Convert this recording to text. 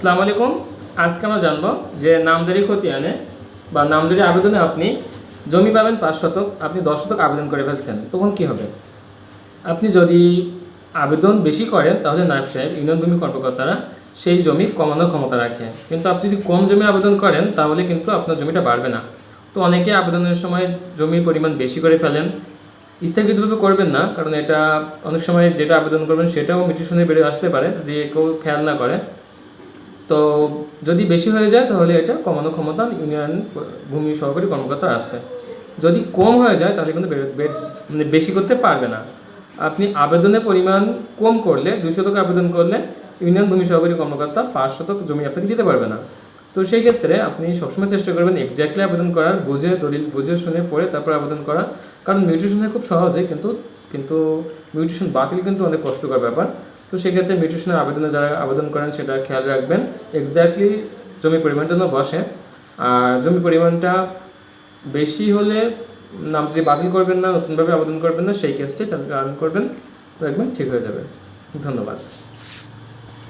আসসালামু আলাইকুম। আজকে আমরা জানব যে নামজারি খতিয়ানে বা নামজারি আবেদনে আপনি জমি পাবেন পাঁচ শতক, আপনি দশ শতক আবেদন করে ফেলছেন। তখন কি হবে? আপনি যদি আবেদন বেশি করেন, তাহলে নায়ব সাহেব, ইউনিয়ন ভূমি কর্মকর্তারা সেই জমি কমানোর ক্ষমতা রাখে। কিন্তু আপনি যদি কম জমি আবেদন করেন, তাহলে কিন্তু আপনার জমিটা বাড়বে না। তো অনেকে আবেদনের সময় জমির পরিমাণ বেশি করে ফেলেন। স্থগিতভাবে করবেন না, কারণ এটা অনেক সময় যেটা আবেদন করবেন, সেটাও মিটিশনে বেড়ে আসতে পারে। যদি কেউ খেয়াল না করে তো যদি বেশি হয়ে যায় তাহলে এটা কমানো ক্ষমতা ইউনিয়ন ভূমি সহকারী কর্মকর্তা আছে। যদি কম হয়ে যায় তাহলে কিন্তু মানে বেশি করতে পারবে না। আপনি আবেদনের পরিমাণ কম করলে, দুই শতক আবেদন করলে ইউনিয়ন ভূমি সহকারী কর্মকর্তা পাঁচ শতক জমি আপনাকে দিতে পারবে না। তো সেই ক্ষেত্রে আপনি সবসময় চেষ্টা করবেন এক্স্যাক্টলি আবেদন করার, বুঝে, দলিল বুঝে শুনে পড়ে তারপর আবেদন করা। কারণ মিউটেশনে খুব সহজে, কিন্তু কিন্তু মিউটেশন বাতিল কিন্তু অনেক কষ্টকর ব্যাপার। তো সেক্ষেত্রে মিউটেশনের আবেদনে যারা আবেদন করেন সেটা খেয়াল রাখবেন। এক্স্যাক্টলি জমি পরিমাণটা যেন বসে। আর জমি পরিমাণটা বেশি হলে নাম যদি বাতিল করবেন না, নতুনভাবে আবেদন করবেন না, সেই কেসটি চালু করবেন, দেখবেন ঠিক হয়ে যাবে। ধন্যবাদ।